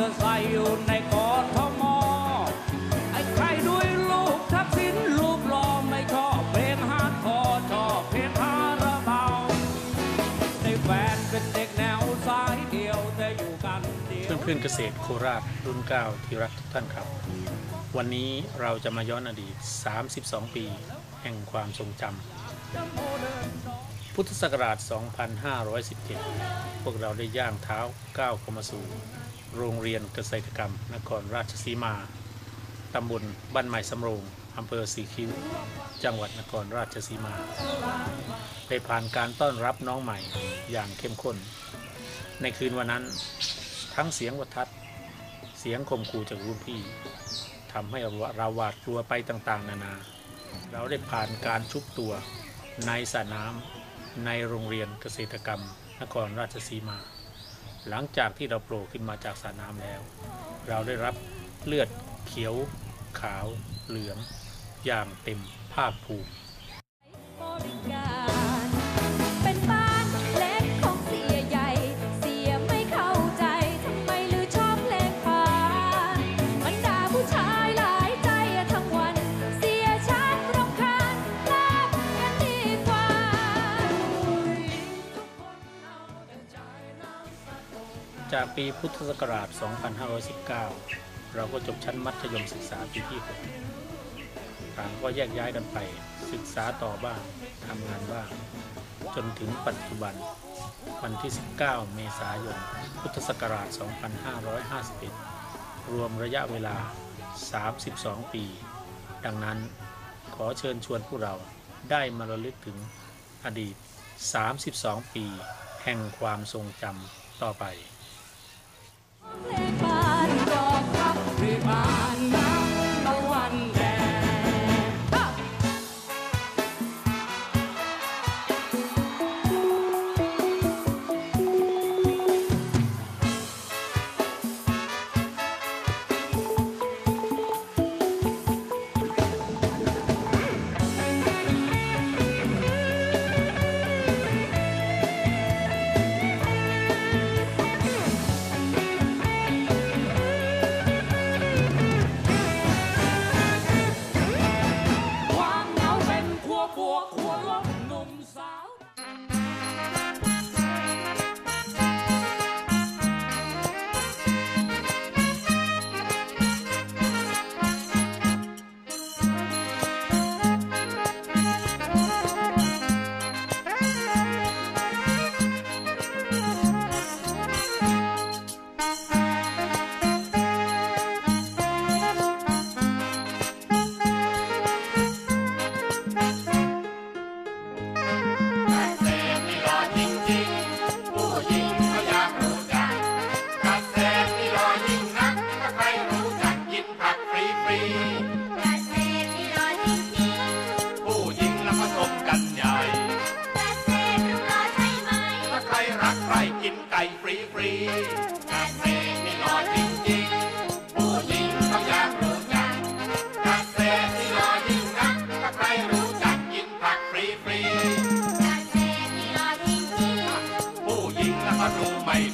เตอร์ไซค์อยู่ในกอทมไอ้ใครด้วยลูกทักษิณรูปหล่อไม่ชอบเพลงฮาร์ดคอร์ชอบเพลงคาราบาวในแฟนเป็นเด็กแนวสายเดียวแต่อยู่กันเดียวเพื่อนเพื่อนเกษตรโคราชรุ่นเก้าที่รักทุกท่านครับ วันนี้เราจะมาย้อนอดีต 32 ปี แห่งความทรงจำพุทธศักราช 2517 พวกเราได้ย่างเท้าก้าวเข้ามาสู่ โรงเรียนเกษตรกรรม นครราชสีมา ตำบลบ้านใหม่สำโรงอำเภอสีคิ้ว จังหวัดนครราชสีมา ได้ผ่านการต้อนรับน้องใหม่อย่างเข้มข้น ในคืนวันนั้น ทั้งเสียงวัทัด เสียงข่มขู่จากรุ่นพี่ทำให้เราหวาดกลัวไปต่างๆ นานา เราได้ผ่านการชุบตัวในสระน้ำในโรงเรียนเกษตรกรรม นครราชสีมา หลังจากที่เราโผล่ขึ้นมาจากสระน้ำแล้ว เราได้รับเลือดเขียว ขาว เหลือง อย่างเต็มภาคภูมิ จากปีพุทธศักราช 2519 เราก็จบชั้นมัธยมศึกษาปีที่6ต่างก็แยกย้ายกันไป ศึกษาต่อบ้างทำงานบ้าง จนถึงปัจจุบัน วันที่ 19 เมษายน พุทธศักราช 2551 รวมระยะเวลา 32 ปี ดังนั้นขอเชิญชวนผู้เราได้มาระลึกถึงอดีต 32 ปี แห่งความทรงจำต่อไป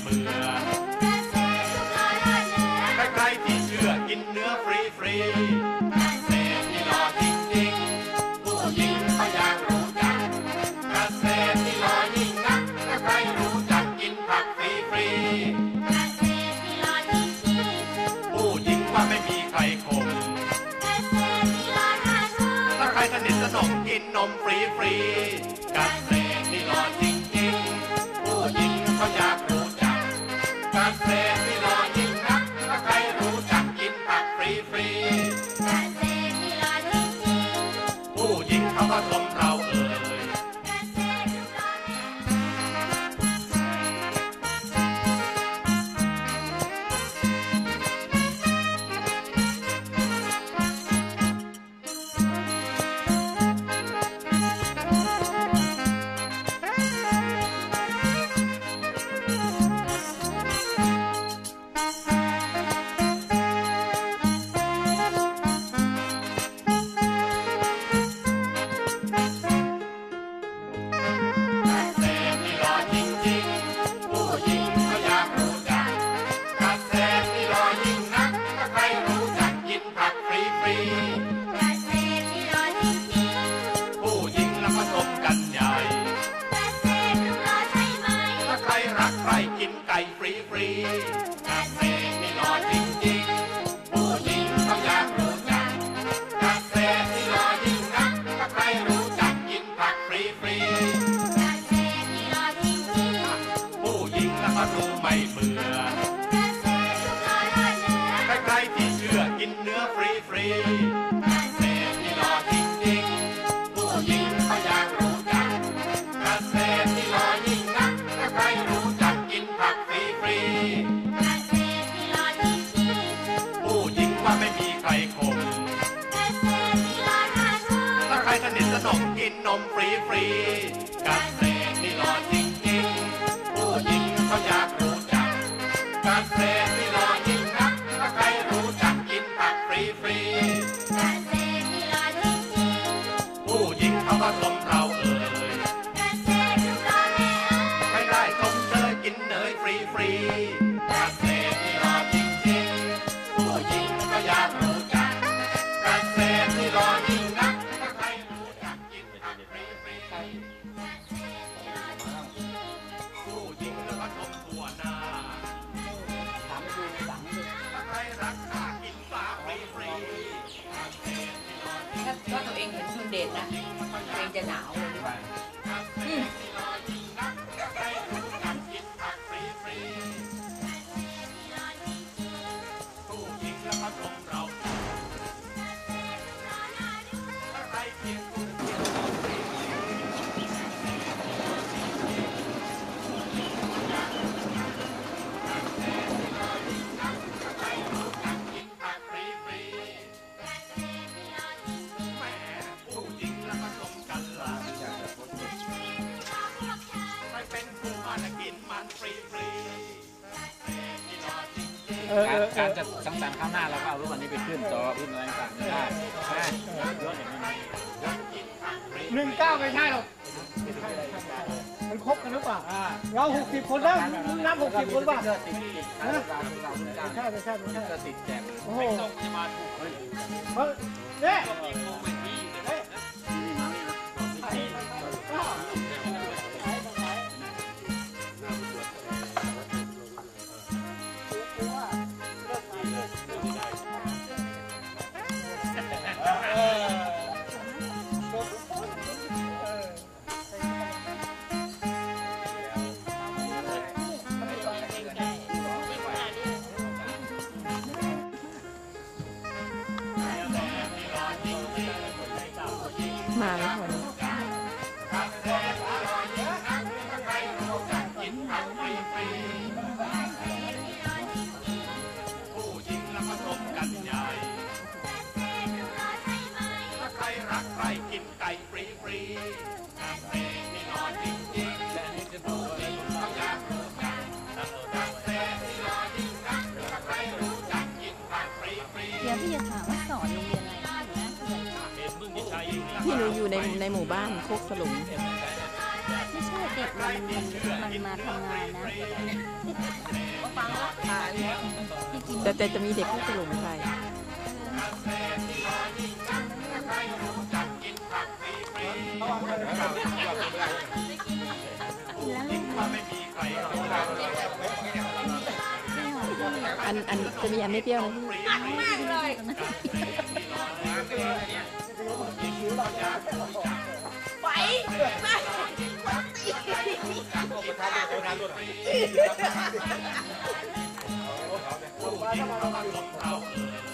เบื่อใครๆที่เชื่อกินเนื้อฟรีๆเกษตรนี่รอจริงๆผู้หญิงเขาอยากรู้จักเกษตรนี่รอยิ่งนักถ้าใครรู้จักกินผักฟรีเกษตรนี่รอจริงๆผู้หญิงว่าไม่มีใครข่มเกษตรนี่รอน่าชมถ้าใครสนิทสนมกินนมฟรีๆเรีฟรีเรียม่หอจริงจริงผู้หญิงเขาอยากรู้จักนักเสที่หอยิงนัถ้าใครรู้จักยิงผักฟรีฟรีนักเรียนนี่หอจริงจริงผู้หญิงนะเขาดูไม่เบื่อนักเรียนดูหล่อเนื้ใครๆที่เชื่อกินเนื้อฟรีฟรีาใครสนิทสนมกินนมฟรีฟรีเกษตรที่รอจริงๆผู้หญิงเขาอยากรู้จักเกษตรที่รอยิ่งนักถ้าใครรู้จักกินผักฟรีฟรีการเซฟี่รอจริงจริงผู้หญิงเขาก็ชมเราเอ่ยไม่ได้ชมเชยกินเนยฟรีฟรี เห็นคุณเดชนะตัวเองจะหนาว การเออเอการอจะสังสรรค์ข้าวหน้าเราก็เอารูปอันนี้ไปขึ้นจอขึ้นอะไรต่างๆไม่ได้ใช่ยอดอย่างนี้หนึ่งเก้าไม่ใช่หรอกมันครบกันหรือเปล่าเราหกสิบคนแล้วนับหกสิบคนป่ะเสื้อติดติดเราเราเราไม่ใช่ไม่ใช่ไม่ใช่เสื้อติดแจกโอ้โหเฮ้ยเนี่ย ไก่ฟรีฟรีๆเกษตรที่รอจริงๆผู้หญิงเขาอยากรู้จักเกษตรที่อยิ่งนักถ้าใครรู้จักกินผักฟรีฟรีเดี๋ยวพี่จะถามว่าสอนโรงเรียนอะไรนะที่หนูอยู่ในในหมู่บ้านโคกสลุงไม่ใช่เด็กมันมันมาทำงานนะแต่แต่จะมีเด็กโคกสลุงใคร อันอันจะมีอันไม่เปรี้ยวนะพี่ผู้หญิงเขาก็ชมเรา